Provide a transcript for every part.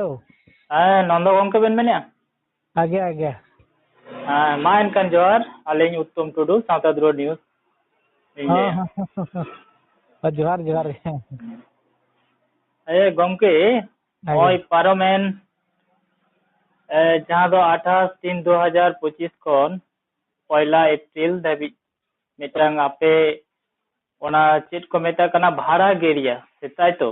Hello ᱦᱮᱸ ᱱᱚᱱᱫᱚ ᱜᱚᱢᱠᱮ ᱵᱮᱱ ᱢᱮᱱᱮᱜᱼᱟ ᱟᱜᱮ ᱟᱜᱮ ᱦᱮᱸ ᱢᱟ ᱮᱱᱠᱷᱟᱱ ᱡᱚᱦᱟᱨ ᱟᱹᱞᱤᱧ ᱩᱛᱛᱚᱢ ᱴᱩᱰᱩ ᱥᱟᱶᱛᱟ ᱫᱩᱞᱟᱹᱲ ᱱᱤᱭᱩᱡ ᱡᱚᱦᱟᱨ ᱡᱚᱦᱟᱨ ᱮ ᱜᱚᱢᱠᱮ ᱱᱚᱜᱼᱚᱭ ᱯᱟᱨᱚᱢᱮᱱ ᱡᱟᱦᱟᱸ ᱫᱚ ᱟᱴᱷᱟᱥ ᱛᱤᱱ ᱫᱩ ᱦᱟᱡᱟᱨ ᱯᱚᱸᱪᱤᱥ ᱠᱷᱚᱱ ᱯᱚᱭᱞᱟ ᱮᱯᱨᱤᱞ ᱫᱷᱟᱹᱵᱤᱡ ᱢᱤᱫᱴᱟᱝ ᱟᱯᱮ ᱚᱱᱟ ᱪᱮᱫ ᱠᱚ ᱢᱮᱛᱟᱜ ᱠᱟᱱᱟ ᱵᱷᱟᱲᱟ ᱜᱮᱨᱤᱭᱟ ᱥᱮ ᱛᱟᱭ ᱛᱚ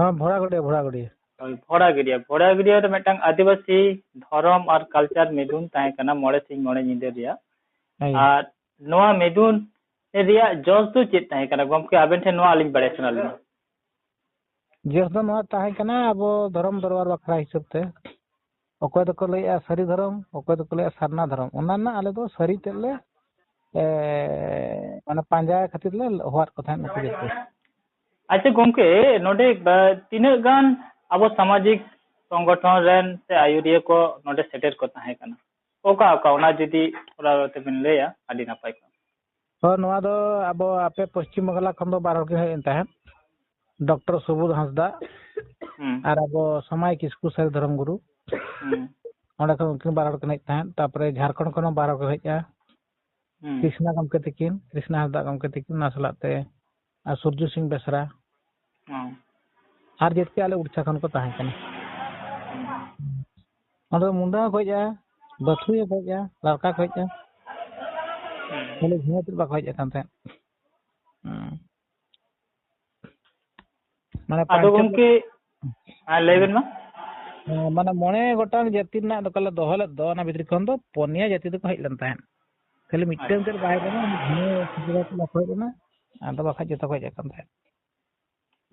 ᱦᱮᱸ ᱵᱷᱚᱲᱟ ᱜᱚᱰᱤᱭᱟ ᱵᱷᱚᱲᱟ ᱜᱚᱰᱤᱭᱟ ᱵᱷᱚᱲᱟᱜᱩᱲᱤᱭᱟᱹ ᱵᱷᱚᱲᱟᱜᱩᱲᱤᱭᱟᱹ ᱵᱷᱚᱲᱟᱜᱤᱨᱤᱭᱟ ᱵᱷᱚᱲᱟᱜᱤᱨᱤᱭᱟ ᱨᱮ ᱢᱤᱫᱴᱟᱝ ᱟᱹᱫᱤᱵᱟᱹᱥᱤ ᱫᱷᱚᱨᱚᱢ ᱟᱨ ᱠᱟᱞᱪᱟᱨ ᱢᱤᱫᱩᱱ ᱛᱟᱦᱮᱸ ᱠᱟᱱᱟ ᱢᱚᱬᱮ ᱥᱤᱧ ᱢᱚᱬᱮ ᱧᱤᱫᱟᱹ ᱨᱮᱭᱟᱜ ᱟᱨ ᱱᱚᱣᱟ ᱢᱤᱫᱩᱱ ᱨᱮᱭᱟᱜ ᱡᱚᱥ ᱫᱚ ᱪᱮᱫ ᱛᱟᱦᱮᱸ ᱠᱟᱱᱟ ᱜᱚᱢᱠᱮ ᱟᱵᱮᱱ ᱴᱷᱮᱱ ᱱᱚᱣᱟ ᱟᱹᱞᱤᱧ ᱵᱟᱲᱟᱭ ᱥᱟᱱᱟ ᱞᱤᱧᱟ ᱡᱚᱥ ᱫᱚ ᱱᱚᱣᱟ ᱛᱟᱦᱮᱸ ᱠᱟᱱᱟ ᱟᱵᱚ ᱫᱷᱚᱨᱚᱢ ᱫᱚᱨᱵᱟᱨ ᱵᱟᱠᱷᱨᱟ ᱦᱤᱥᱟᱹᱵ ᱛᱮ ᱚᱠᱚᱭ ᱫᱚᱠᱚ ᱞᱟᱹᱭᱮᱜᱼᱟ ᱥᱟᱹᱨᱤ ᱫᱷᱚᱨᱚᱢ ᱚᱠᱚᱭ ᱫᱚᱠᱚ ᱞᱟᱹᱭᱮᱜᱼᱟ ᱥᱟᱨᱱᱟ ᱫᱷᱚᱨᱚᱢ ᱚᱱᱟ ᱨᱮᱱᱟᱜ ᱟᱞᱮ ᱫᱚ ᱥᱟᱹᱨᱤ ᱛᱮᱫ ᱞᱮ ᱢᱟᱱᱮ ᱯᱟᱸᱡᱟ ᱠᱷᱟᱹᱛᱤᱨ ᱞᱮ ᱦᱚᱦᱚᱣᱟᱫ ᱠᱚ ᱛᱟᱦᱮᱸᱫ ᱱᱩᱠᱩ ᱡᱟᱹᱛᱤ ᱟᱪᱪᱷᱟ ᱜᱚᱝᱠᱮ ᱱᱚᱰᱮ ᱛᱤᱱᱟᱹᱜ ᱜᱟᱱ ᱟᱵᱚ ᱥᱟᱢᱟᱡᱤᱠ ᱥᱚᱝᱜᱚᱴᱷᱚᱱ ᱨᱮᱱ ᱥᱮ ᱟᱭᱩᱨᱤᱭᱟᱹ ᱠᱚ ᱱᱚᱰᱮ ᱥᱮᱴᱮᱨ ᱠᱚ ᱛᱟᱦᱮᱸ ᱠᱟᱱᱟ ᱚᱠᱟ ᱚᱠᱟ ᱚᱱᱟ ᱡᱩᱫᱤ ᱛᱷᱚᱲᱟ ᱛᱮᱵᱮᱱ ᱞᱟᱹᱭᱟ ᱟᱹᱰᱤ ᱱᱟᱯᱟᱭ ᱠᱚᱜᱼᱟ ᱦᱳᱭ ᱱᱚᱣᱟ ᱫᱚ ᱟᱵᱚ ᱟᱯᱮ ᱯᱚᱥᱪᱤᱢ ᱵᱟᱝᱞᱟ ᱠᱷᱚᱱ ᱫᱚ ᱵᱟᱨ ᱦᱚᱲ ᱠᱤᱱ ᱦᱮᱡ ᱞᱮᱱ ᱛᱟᱦᱮᱸᱫ ᱰᱚᱠᱴᱚᱨ ᱥᱩᱵᱳᱫ ᱦᱟᱸᱥᱫᱟ ᱟᱨ ᱟᱵᱚ ᱥᱚᱢᱟᱭ ᱠᱤᱥᱠᱩ ᱥᱟᱹᱨᱤ ᱫᱷᱚᱨᱚᱢ ᱜᱩᱨᱩ ᱚᱸᱰᱮ ᱠᱷᱚᱱ ᱩᱱᱠᱤᱱ ᱵᱟᱨ ᱦᱚᱲ ᱠᱤᱱ ᱦᱮᱡ ᱛᱟᱦᱮᱸᱫ ᱛᱟᱨᱯᱚᱨᱮ ᱡᱷᱟᱲᱠᱷᱚᱸᱰ ᱠᱷᱚᱱ ᱦᱚᱸ ᱵᱟᱨ ᱦᱚᱲ ᱠᱚ ᱦᱮᱡᱼᱟ ᱠᱨᱤᱥᱱᱟ ᱜᱚᱢᱠᱮ ᱛᱟᱹᱠᱤᱱ ᱠᱨᱤᱥᱱᱟ ᱦᱟᱸᱥᱫᱟ ᱜᱚᱢᱠᱮ ᱛᱟᱹᱠᱤᱱ ᱚᱱᱟ ᱥᱟᱞᱟᱜ ᱛᱮ ᱟᱨ ᱥᱩᱨᱡᱚ ᱥᱤᱝ ᱵᱮᱥᱨᱟ ᱟᱨ ᱡᱮᱛᱮ ᱟᱞᱮ ᱩᱲᱤᱥᱥᱟ ᱠᱷᱚᱱ ᱠᱚ ᱛᱟᱦᱮᱸ ᱠᱟᱱᱟ ᱚᱸᱰᱮ ᱢᱩᱱᱰᱟ ᱦᱚᱸᱠᱚ ᱦᱮᱡᱼᱟ ᱵᱟᱹᱛᱷᱩᱭ ᱦᱚᱸᱠᱚ ᱦᱮᱡᱼᱟ ᱞᱟᱲᱠᱟ ᱠᱚ ᱦᱮᱡᱼᱟ ᱠᱷᱟᱹᱞᱤ ᱵᱷᱩᱣᱟᱹ ᱵᱟᱠᱚ ᱦᱮᱡ ᱟᱠᱟᱱ ᱛᱟᱦᱮᱸᱫ ᱢᱟᱱᱮ ᱟᱫᱚ ᱜᱚᱝᱠᱮ ᱦᱮᱸ ᱞᱟᱹᱭ ᱵᱮᱱ ᱢᱟ ᱢᱟᱱᱮ ᱢᱚᱬᱮ ᱜᱚᱴᱟᱝ ᱡᱟᱹᱛᱤ ᱨᱮᱱᱟᱜ ᱫᱚᱠᱚ ᱫᱚᱦᱚ ᱞᱮᱫ ᱫᱚ ᱚᱱᱟ ᱵᱷᱤᱛᱨᱤ ᱠᱷᱚᱱ ᱫᱚ ᱯᱩᱱᱭᱟ ᱡᱟᱹᱛᱤ ᱫᱚᱠᱚ ᱦᱮᱡ ᱞᱮᱱ ᱛᱟᱦᱮᱸᱫ ᱠᱷᱟᱹᱞᱤ ᱢᱤᱫᱴᱟᱝ ᱛᱮᱫ ᱵᱟᱭ ᱠᱟᱱᱟ ᱵᱷᱩᱣᱟᱹ ᱵᱟᱠᱚ ᱦᱮᱡ ᱞᱮᱱᱟ ᱟᱫᱚ ᱵᱟᱠᱷᱟᱡ ᱡᱚᱛᱚ ᱠᱚ ᱦᱮᱡ ᱟᱠᱟᱱ ᱛᱟᱦᱮᱸᱫ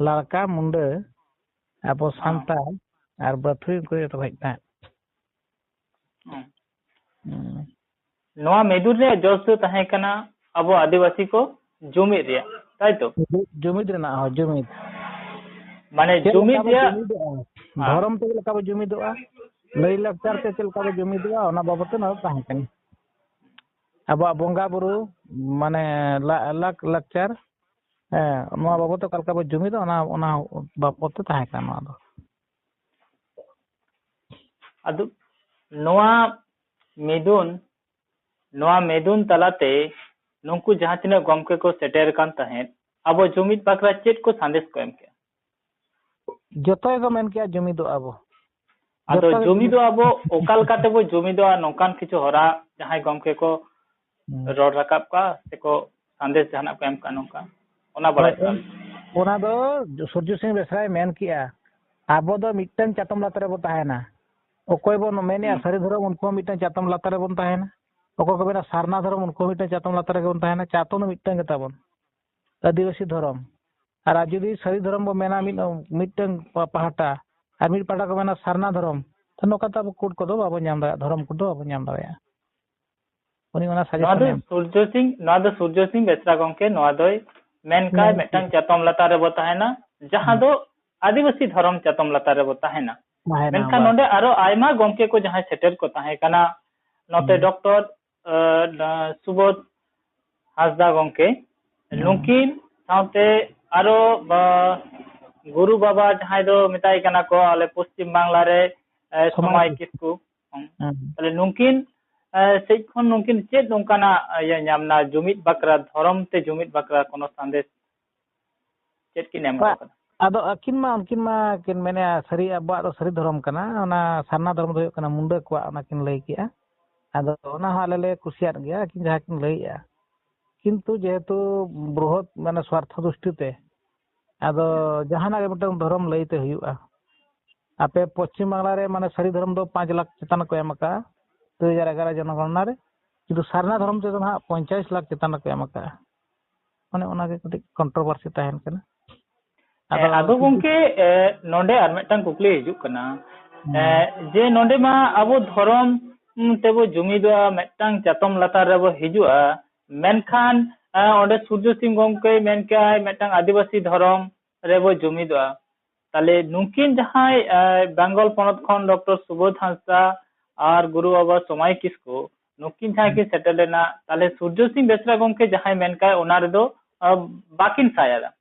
ᱞᱟᱲᱠᱟ ᱢᱩᱱᱰᱟᱹ ᱟᱵᱚ ᱥᱟᱱᱛᱟᱲ ᱟᱨ ᱵᱟᱹᱛᱷᱩᱭ ᱩᱱᱠᱩ ᱡᱚᱛᱚ ᱠᱚ ᱦᱮᱡ ᱛᱟᱦᱮᱸᱫ ᱱᱚᱣᱟ ᱢᱤᱫᱩᱱ ᱨᱮᱭᱟᱜ ᱡᱚᱥ ᱫᱚ ᱛᱟᱦᱮᱸ ᱠᱟᱱᱟ ᱟᱵᱚ ᱟᱹᱫᱤᱵᱟᱹᱥᱤ ᱠᱚ ᱡᱩᱢᱤᱫ ᱨᱮᱭᱟᱜ ᱛᱟᱭᱛᱚ ᱡᱩᱢᱤᱫ ᱨᱮᱱᱟᱜ ᱦᱚᱸ ᱡᱩᱢᱤᱫ ᱢᱟᱱᱮ ᱡᱩᱢᱤᱫ ᱨᱮᱭᱟᱜ ᱫᱷᱚᱨᱚᱢ ᱛᱮ ᱪᱮᱫ ᱞᱮᱠᱟ ᱵᱚ ᱡᱩᱢᱤᱫᱚᱜᱼᱟ ᱞᱟᱹᱭ ᱞᱟᱠᱪᱟᱨ ᱛᱮ ᱪᱮᱫ ᱞᱮᱠᱟ ᱵᱚ ᱡᱩᱢᱤᱫᱚᱜᱼᱟ ᱚᱱᱟ ᱵᱟᱵᱚᱫ ᱛᱮ ᱱᱚᱣᱟ ᱛᱟᱦᱮᱸ ᱠᱟᱱᱟ ᱟᱵᱚᱣᱟᱜ ᱵᱚᱸᱜᱟ ᱵᱩᱨᱩ ᱢᱟᱱᱮ ᱞᱟᱠ ᱞᱟᱠᱪᱟᱨ ᱦᱮᱸ ᱱᱚᱣᱟ ᱵᱟᱵᱚᱫ te ᱚᱠᱟ ᱞᱮᱠᱟ ᱵᱚ ᱡᱩᱢᱤᱫᱟ ᱚᱱᱟ ᱚᱱᱟ ᱵᱟᱵᱚᱫ ᱛᱮ ᱛᱟᱦᱮᱸ ᱠᱟᱱᱟ ᱱᱚᱣᱟ ᱫᱚ ᱟᱫᱚ ᱱᱚᱣᱟ ᱢᱤᱫᱩᱱ ᱱᱚᱣᱟ ᱢᱤᱫᱩᱱ ᱛᱟᱞᱟᱛᱮ ᱱᱩᱠᱩ ᱡᱟᱦᱟᱸ ᱛᱤᱱᱟᱹᱜ ᱜᱚᱢᱠᱮ ᱠᱚ ᱥᱮᱴᱮᱨ ᱠᱟᱱ ᱛᱟᱦᱮᱸᱫ ᱟᱵᱚ ᱡᱩᱢᱤᱫ ᱵᱟᱠᱷᱨᱟ ᱪᱮᱫ ᱠᱚ ᱥᱟᱸᱫᱮᱥ ᱠᱚ ᱮᱢ ᱠᱮᱜᱼᱟ ᱡᱚᱛᱚ ᱜᱮᱠᱚ ᱢᱮᱱ ᱠᱮᱜᱼᱟ ᱡᱩᱢᱤᱫᱚᱜᱼᱟ ᱵᱚ ᱟᱫᱚ ᱡᱩᱢᱤᱫᱚᱜᱼᱟ ᱵᱚ ᱚᱠᱟ ᱞᱮᱠᱟ ᱛᱮᱵᱚ ᱡᱩᱢᱤᱫᱚᱜᱼᱟ ᱱᱚᱝᱠᱟᱱ ᱠᱤᱪᱷᱩ ᱦᱚᱨᱟ ᱡᱟᱦᱟᱸᱭ ᱜᱚᱢᱠᱮ ᱠᱚ ᱨᱚᱲ ᱨᱟᱠᱟᱵ ᱠᱟᱜᱼᱟ ᱥᱮᱠᱚ ᱥᱟᱸᱫᱮᱥ ᱡᱟᱦᱟᱱᱟᱜ ᱠᱚ ᱮᱢ ᱠᱟᱜᱼᱟ ᱱᱚᱝᱠᱟ ᱚᱱᱟ ᱵᱟᱲᱟᱭ ᱥᱟᱱᱟ ᱚᱱᱟ ᱫᱚ ᱥᱩᱨᱡᱚ ᱥᱤᱝ ᱵᱮᱥᱨᱟᱭ ᱢᱮᱱ ᱠᱮᱜᱼᱟ ᱟᱵᱚ ᱫᱚ ᱢᱤᱫᱴᱟᱝ ᱪᱟᱛᱚᱢ ᱞᱟᱛᱟᱨ ᱨᱮᱵᱚ ᱛᱟᱦᱮᱱᱟ ᱚᱠᱚᱭ ᱵᱚᱱ ᱢᱮᱱᱮᱜᱼᱟ ᱥᱟᱹᱨᱤ ᱫᱷᱚᱨᱚᱢ ᱩᱱᱠᱩ ᱦᱚᱸ ᱢᱤᱫᱴᱟᱝ ᱪᱟᱛᱚᱢ ᱞᱟᱛᱟᱨ ᱨᱮᱵᱚᱱ ᱛᱟᱦᱮᱱᱟ ᱚᱠᱚᱭ ᱠᱚ ᱢᱮᱱᱟ ᱥᱟᱨᱱᱟ ᱫᱷᱚᱨᱚᱢ ᱩᱱᱠᱩ ᱢᱤᱫᱴᱟᱝ ᱪᱟᱛᱚᱢ ᱞᱟᱛᱟᱨ ᱨᱮᱜᱮ ᱵᱚᱱ ᱛᱟᱦᱮᱱᱟ ᱪᱟᱛᱚᱢ ᱫᱚ ᱢᱤᱫᱴᱟᱝ ᱜᱮᱛᱟᱵᱚᱱ ᱟᱹᱫᱤᱵᱟᱹᱥᱤ ᱫᱷᱚᱨᱚᱢ ᱟᱨ ᱡᱩᱫᱤ ᱥᱟᱹᱨᱤ ᱫᱷᱚᱨᱚᱢ ᱵᱚ ᱢᱮᱱᱟ ᱢᱤᱫ ᱢᱤᱫᱴᱟᱝ ᱯᱟᱦᱴᱟ ᱟᱨ ᱢᱤᱫ ᱯᱟᱦᱴᱟ ᱠᱚ ᱢᱮᱱᱟ ᱥᱟᱨᱱᱟ ᱫᱷᱚᱨᱚᱢ ᱱᱚᱝᱠᱟ ᱛᱮ ᱟᱵᱚ ᱠᱳᱰ ᱠᱚᱫᱚ ᱵᱟᱵᱚᱱ ᱧᱟᱢ ᱫᱟᱲᱮᱭᱟᱜᱼᱟ ᱫᱷᱚᱨᱚᱢ ᱠᱚᱫᱚ ᱵᱟᱵᱚᱱ ᱧᱟᱢ ᱫᱟᱲᱮᱭᱟᱜᱼᱟ ᱩᱱᱤ ᱚᱱᱟ ᱱᱚᱣᱟ ᱫᱚ ᱥᱩᱨᱡᱚ ᱥᱤᱝ ᱱᱚᱣᱟ ᱫᱚ ᱥᱩᱨᱡᱚ ᱥᱤᱝ ᱵᱮᱥᱨᱟ ᱜᱚᱢᱠᱮ ᱱᱚᱣᱟ ᱫᱚᱭ ᱢᱮᱱᱠᱷᱟᱱ ᱢᱤᱫᱴᱟᱝ ᱪᱟᱛᱚᱢ ᱞᱟᱛᱟᱨ ᱨᱮᱵᱚ ᱛᱟᱦᱮᱱᱟ ᱡᱟᱦᱟᱸ ᱫᱚ ᱟᱹᱫᱤᱵᱟᱹᱥᱤ ᱫᱷᱚᱨᱚᱢ ᱪᱟᱛᱚᱢ ᱞᱟᱛᱟᱨ ᱨᱮᱵᱚ ᱛᱟᱦᱮᱱᱟ ᱢᱮᱱᱠᱷᱟᱱ ᱱᱚᱰᱮ ᱟᱨᱚ ᱟᱭᱢᱟ ᱜᱚᱢᱠᱮ ᱠᱚ ᱡᱟᱦᱟᱸᱭ ᱥᱮᱴᱮᱨ ᱠᱚ ᱛᱟᱦᱮᱸ ᱠᱟᱱᱟ ᱱᱚᱛᱮ ᱰᱚᱠᱴᱚᱨ ᱥᱩᱵᱳᱫ ᱦᱟᱸᱥᱫᱟ ᱜᱚᱢᱠᱮ ᱱᱩᱠᱤᱱ ᱥᱟᱶᱛᱮ ᱟᱨᱚ ᱜᱩᱨᱩ ᱵᱟᱵᱟ ᱡᱟᱦᱟᱸᱭ ᱫᱚ ᱢᱮᱛᱟᱭ ᱠᱟᱱᱟ ᱠᱚ ᱟᱞᱮ ᱯᱚᱥᱪᱤᱢ ᱵᱟᱝᱞᱟ ᱨᱮ ᱥᱚᱢᱟᱭ ᱠᱤᱥᱠᱩ ᱛᱟᱦᱞᱮ ᱱᱩᱠᱤᱱ ᱥᱮᱡ ᱠᱷᱚᱱ ᱱᱩᱠᱤᱱ ᱪᱮᱫ ᱱᱚᱝᱠᱟᱱᱟᱜ ᱤᱭᱟᱹ ᱧᱟᱢᱱᱟ ᱡᱩᱢᱤᱫ ᱵᱟᱠᱷᱨᱟ ᱫᱷᱚᱨᱚᱢ te ᱡᱩᱢᱤᱫ ᱵᱟᱠᱷᱨᱟ ᱠᱳᱱᱳ ᱥᱟᱸᱫᱮᱥ ᱪᱮᱫ ᱠᱤᱱ ᱮᱢ ᱠᱟᱫᱟ ᱟᱫᱚ ᱟᱹᱠᱤᱱ ᱢᱟ ᱩᱱᱠᱤᱱ ᱢᱟ ᱠᱤᱱ ᱢᱮᱱᱮᱜᱼᱟ ᱥᱟᱹᱨᱤ ᱟᱵᱚᱣᱟᱜ ᱫᱚ ᱥᱟᱹᱨᱤ ᱫᱷᱚᱨᱚᱢ ᱠᱟᱱᱟ ᱚᱱᱟ ᱥᱟᱨᱱᱟ ᱫᱷᱚᱨᱚᱢ ᱫᱚ ᱦᱩᱭᱩᱜ ᱠᱟᱱᱟ ᱢᱩᱱᱰᱟᱹ ᱠᱚᱣᱟᱜ ᱚᱱᱟ ᱠᱤᱱ ᱞᱟᱹᱭ ᱠᱮᱜᱼᱟ ᱟᱫᱚ ᱚᱱᱟ ᱦᱚᱸ ᱟᱞᱮ ᱞᱮ ᱠᱩᱥᱤᱭᱟᱫ ᱜᱮᱭᱟ ᱟᱹᱠᱤᱱ ᱡᱟᱦᱟᱸ ᱠᱤᱱ ᱞᱟᱹᱭᱮᱜᱼᱟ ᱠᱤᱱᱛᱩ ᱡᱮᱦᱮᱛᱩ ᱵᱨᱚᱦᱚᱛ ᱢᱟᱱᱮ ᱥᱣᱟᱨᱛᱷᱚ ᱫᱨᱤᱥᱴᱤ ᱛᱮ ᱟᱫᱚ ᱡᱟᱦᱟᱱᱟᱜ ᱜᱮ ᱢᱤᱫᱴᱟᱝ ᱫᱷᱚᱨᱚᱢ ᱞᱟᱹᱭᱛᱮ ᱦᱩᱭᱩᱜᱼᱟ ᱟᱯᱮ ᱯᱚᱥᱪᱤᱢ ᱵᱟᱝᱞᱟ ᱨᱮ ᱢᱟᱱᱮ ᱥᱟᱹᱨᱤ ᱫᱷᱚᱨᱚᱢ ᱫᱚ ᱯᱟᱸᱪ ᱞᱟᱠᱷ ᱪᱮᱛᱟᱱ ᱠᱚ ᱮᱢ ᱟᱠᱟᱜᱼᱟ दो हजार ग्यारह जनगणना कि सारना धर्म से हाँ पंचायत लाख चितान को एम का मैंने कटी कंट्रोवर्सी तहन करना ᱟᱫᱚ ᱜᱚᱝᱠᱮ ᱱᱚᱰᱮ ᱟᱨ ᱢᱤᱫᱴᱟᱝ ᱠᱩᱠᱞᱤ ᱦᱤᱡᱩᱜ ᱠᱟᱱᱟ ᱡᱮ ᱱᱚᱰᱮ ᱢᱟ ᱟᱵᱚ ᱫᱷᱚᱨᱚᱢ ᱛᱮᱵᱚ ᱡᱩᱢᱤᱫᱚᱜᱼᱟ ᱢᱤᱫᱴᱟᱝ ᱪᱟᱛᱚᱢ ᱞᱟᱛᱟᱨ ᱨᱮᱵᱚ ᱦᱤᱡᱩᱜᱼᱟ ᱢᱮᱱᱠᱷᱟᱱ ᱚᱸᱰᱮ ᱥᱩᱨᱡᱚ ᱥᱤᱝ ᱜᱚᱝᱠᱮᱭ ᱢᱮᱱ ᱠᱮᱜᱼᱟᱭ ᱢᱤᱫᱴᱟᱝ ᱟᱹᱫᱤᱵᱟᱹᱥᱤ ᱫᱷᱚᱨᱚᱢ ᱨᱮᱵᱚ ᱡᱩᱢᱤᱫᱚᱜᱼᱟ ᱛᱟᱦᱞᱮ ᱱᱩᱠᱤᱱ ᱡᱟᱦᱟᱸᱭ ᱵᱮᱝᱜᱚᱞ ᱯᱚᱱᱚᱛ ᱠᱷᱚᱱ ᱰᱚᱠᱴᱚᱨ ᱥᱩᱵᱳᱫᱷ ᱦᱟᱸᱥᱫᱟ ᱟᱨ ᱜᱩᱨᱩ ᱵᱟᱵᱟ ᱥᱚᱢᱟᱭ ᱠᱤᱥᱠᱩ ᱱᱩᱠᱤᱱ ᱡᱟᱦᱟᱸ ᱠᱤᱱ ᱥᱮᱴᱮᱨ ᱞᱮᱱᱟ ᱛᱟᱦᱚᱞᱮ ᱥᱩᱨᱡᱚ ᱥᱤᱝ ᱵᱮᱥᱨᱟ ᱜᱚᱢᱠᱮ ᱡᱟᱦᱟᱸᱭ ᱢᱮᱱ ᱠᱟᱜ ᱚᱱᱟ ᱨᱮᱫᱚ ᱵᱟᱠᱤᱱ ᱥᱟᱭᱟᱫᱟ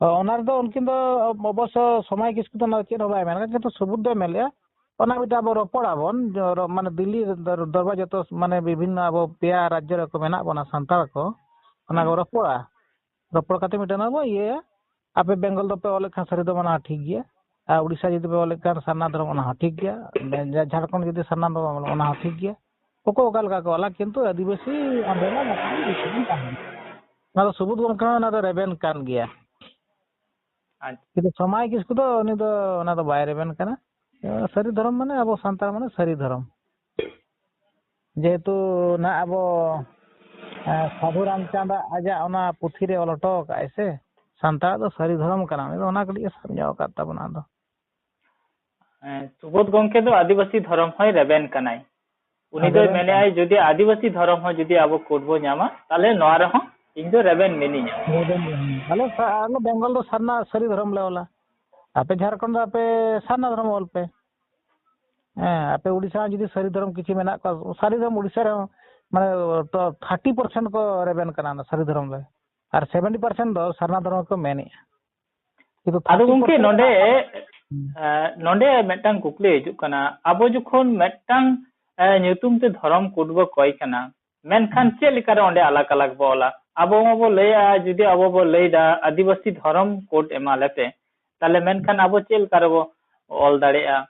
ᱚᱱᱟ ᱨᱮᱫᱚ ᱩᱱᱠᱤᱱ ᱫᱚ ᱚᱵᱚᱥᱥᱚ ᱥᱚᱢᱟᱭ ᱠᱤᱥᱠᱩ ᱫᱚ ᱪᱮᱫ ᱦᱚᱸ ᱵᱟᱭ ᱢᱮᱱᱟ ᱠᱤᱱᱛᱩ ᱥᱩᱵᱩᱛ ᱫᱚᱭ ᱢᱮᱱ ᱞᱮᱜᱼᱟ ᱚᱱᱟ ᱢᱤᱫᱴᱟᱝ ᱟᱵᱚ ᱨᱚᱯᱚᱲᱟᱵᱚᱱ ᱢᱟᱱᱮ ᱫᱤল্ᱞᱤ ᱫᱚᱨᱵᱟᱨ ᱡᱚᱛᱚ ᱢᱟᱱᱮ ᱵᱤᱵᱷᱤᱱᱱᱚ ᱟᱵᱚ ᱯᱮᱭᱟ ᱨᱟᱡᱽᱡᱚ ᱨᱮᱠᱚ ᱢᱮᱱᱟᱜ ᱵᱚᱱᱟ ᱥᱟᱱᱛᱟᱲ ᱠᱚ ᱚᱱᱟ ᱠᱚ ᱨᱚᱯᱚᱲᱟ ᱨᱚᱯᱚᱲ ᱠᱟᱛᱮ ᱢᱤᱫᱴᱟᱝ ᱟᱵᱚ ᱤᱭᱟᱹ ᱟᱯᱮ ᱵᱮᱝᱜᱚᱞ ᱫᱚᱯᱮ ᱚᱞᱮᱫ ᱠᱷᱟᱱ ᱥᱟᱹᱨᱤ ᱫᱚ ᱢᱟᱱᱟ ᱴᱷᱤᱠ ᱜᱮᱭᱟ ᱩᱲᱤᱥᱥᱟ ᱡᱩᱫᱤ ᱯᱮ ᱚᱞᱮᱫ ᱠᱷᱟᱱ ᱥᱟᱨᱱᱟ ᱫᱷᱚᱨᱚᱢ ᱚᱱᱟ ᱦᱚᱸ ᱴᱷᱤᱠ ᱜᱮᱭᱟ ᱡᱷᱟᱲᱠᱷᱚᱸᱰ ᱡᱩᱫᱤ ᱥᱟᱨᱱᱟ ᱫᱷᱚᱨᱚᱢ ᱚᱱᱟ ᱦᱚᱸ ᱴᱷᱤक ᱜᱮᱭᱟ ᱚᱠᱚᱭ ᱚᱠᱟ ᱞᱮᱠᱟ ᱠᱚ ᱚᱞᱟ ᱠᱤᱱᱛᱩ ᱟᱹᱫᱤᱵᱟᱹᱥᱤ ᱚᱸᱰᱮ ᱫᱚ ᱢᱚᱴᱟᱢᱩᱴᱤ ᱚᱱᱟ ᱫᱚ ᱥᱩᱵᱩᱫ ᱵᱚᱱ ᱚᱱᱟ ᱫᱚ ᱨᱮᱵᱮᱱ ᱠᱟᱱ ᱜᱮᱭᱟ ᱠᱤᱱᱛᱩ ᱥᱚᱢᱟᱭ ᱠᱤᱥᱠᱩ ᱫᱚ ᱩᱱᱤ ᱫᱚ ᱚᱱᱟ ᱫᱚ ᱵᱟᱭ ᱨᱮᱵᱮᱱ ᱠᱟᱱᱟ ᱥᱟᱹᱨᱤ ᱫᱷᱚᱨᱚᱢ ᱢᱟᱱᱮ ᱟᱵᱚ ᱥᱟᱱᱛᱟᱲ ᱢᱟᱱᱮ ᱥᱟᱹᱨᱤ ᱫᱷᱚᱨᱚᱢ ᱡᱮᱦᱮᱛᱩ ᱱᱟᱜ ᱟᱵᱚ ᱥᱟᱹᱫᱷᱩ ᱨᱟᱢᱪᱟᱸᱫᱟᱜ ᱟᱡᱟᱜ ᱚᱱᱟ ᱯᱩᱛᱷᱤ ᱨᱮ ᱚᱞ ᱦᱚᱴᱚ ᱥᱮ ᱥᱟᱱᱛᱟᱲᱟᱜ ᱫᱚ ᱥᱟᱹᱨᱤ ᱫᱷᱚᱨᱚᱢ ᱠᱟᱱᱟ ᱩᱱᱤ ᱫᱚ ᱚᱱᱟ ᱠᱟᱹᱴᱤᱡ ᱮ ᱥᱟᱵ ᱧᱚᱜ ᱟᱠᱟᱫ ᱛᱟᱵᱚᱱᱟ ᱟᱫᱚ ᱥᱩᱵᱳᱫᱷ ᱜᱚᱢᱠᱮ ᱫᱚ ᱟᱹᱫᱤᱵᱟᱹᱥᱤ ᱫᱷᱚᱨᱚᱢ ᱦᱚᱸᱭ ᱨᱮᱵᱮᱱ ᱠᱟᱱᱟᱭ ᱩᱱᱤ ᱫᱚᱭ ᱢᱮᱱᱮᱜᱼᱟᱭ ᱡᱩᱫᱤ ᱟᱹᱫᱤᱵᱟᱹᱥᱤ ᱫᱷᱚᱨᱚᱢ ᱦᱚᱸ ᱡᱩᱫᱤ ᱟᱵᱚ ᱠᱳᱰ ᱵᱚ ᱧᱟᱢᱟ ᱛᱟᱦᱞᱮ ᱱᱚᱣᱟ ᱨᱮᱦᱚᱸ ᱤᱧ ᱫᱚ ᱨᱮᱵᱮᱱ ᱢᱤᱱᱟᱹᱧᱟ ᱟᱞᱮ ᱟᱞᱮ ᱵᱮᱝᱜᱚᱞ ᱫᱚ ᱥᱟᱨᱱᱟ ᱥᱟᱹᱨᱤ ᱫᱷᱚᱨᱚᱢ ᱞᱮ ᱚᱞᱟ ᱟᱯᱮ ᱡᱷᱟᱲᱠᱷᱚᱸᱰ ᱫᱚ ᱟᱯᱮ ᱥᱟᱨᱱᱟ ᱫᱷᱚᱨᱚᱢ ᱚᱞ ᱯᱮ ᱦᱮᱸ ᱟᱯᱮ ᱩᱲᱤᱥᱥᱟ ᱦᱚᱸ ᱡᱩᱫᱤ ᱥᱟᱹᱨᱤ ᱫᱷᱚᱨᱚᱢ ᱠᱤᱪᱷᱩ ᱢᱮᱱᱟᱜ ᱠᱚᱣᱟ ᱥᱟᱹᱨᱤ ᱫᱷᱚᱨᱚᱢ ᱩᱲᱤᱥᱥᱟ ᱨᱮᱦᱚᱸ ᱢᱟᱱᱮ ᱛᱷᱟᱨᱴᱤ ᱯᱟᱨᱥᱮᱱᱴ ᱠᱚ ᱨᱮᱵᱮᱱ ᱠᱟᱱᱟ ᱚᱱᱟ ᱥᱟᱹᱨᱤ ధర్మం ᱨᱮ ᱟᱨ ᱥᱮᱵᱷᱮᱱᱴᱤ ᱯᱟᱨᱥᱮᱱᱴ ᱫᱚ ᱥᱟᱨᱱᱟ ᱫᱷᱚᱨᱚᱢ ᱠᱚ ᱢᱮᱱᱮᱜᱼᱟ ᱟᱫᱚ ᱜᱚᱝᱠᱮ ᱱᱚᱰᱮ ᱱᱚᱸᱰᱮ ᱢᱤᱫᱴᱟᱝ ᱠᱩᱠᱞᱤ ᱦᱤᱡᱩᱜ ᱠᱟᱱᱟ ᱟᱵᱚ ᱡᱚᱠᱷᱚᱱ ᱢᱤᱫᱴᱟᱝ ᱧᱩᱛᱩᱢ ᱛᱮ ᱫᱷᱚᱨᱚᱢ ᱠᱳᱰ ᱵᱚ ᱠᱚᱭ ᱠᱟᱱᱟ ᱢᱮᱱᱠᱷᱟᱱ ᱪᱮᱫ ᱞᱮᱠᱟᱨᱮ ᱚᱸᱰᱮ ᱟᱞᱟᱜᱽ ᱟᱞᱟᱜᱽ ᱵᱚ ᱚᱞᱟ ᱟᱵᱚ ᱢᱟᱵᱚ ᱞᱟᱹᱭᱟ ᱡᱩᱫᱤ ᱟᱵᱚ ᱵᱚ ᱞᱟᱹᱭᱫᱟ ᱟᱹᱫᱤᱵᱟᱹᱥᱤ ᱫᱷᱚᱨᱚᱢ ᱠᱳᱰ ᱮᱢᱟᱞᱮᱯᱮ ᱛᱟᱦᱞᱮ ᱢᱮᱱᱠᱷᱟᱱ ᱟᱵᱚ ᱪᱮᱫ ᱞᱮᱠᱟ ᱨᱮᱵᱚ ᱚᱞ ᱫᱟᱲᱮᱭᱟᱜᱼᱟ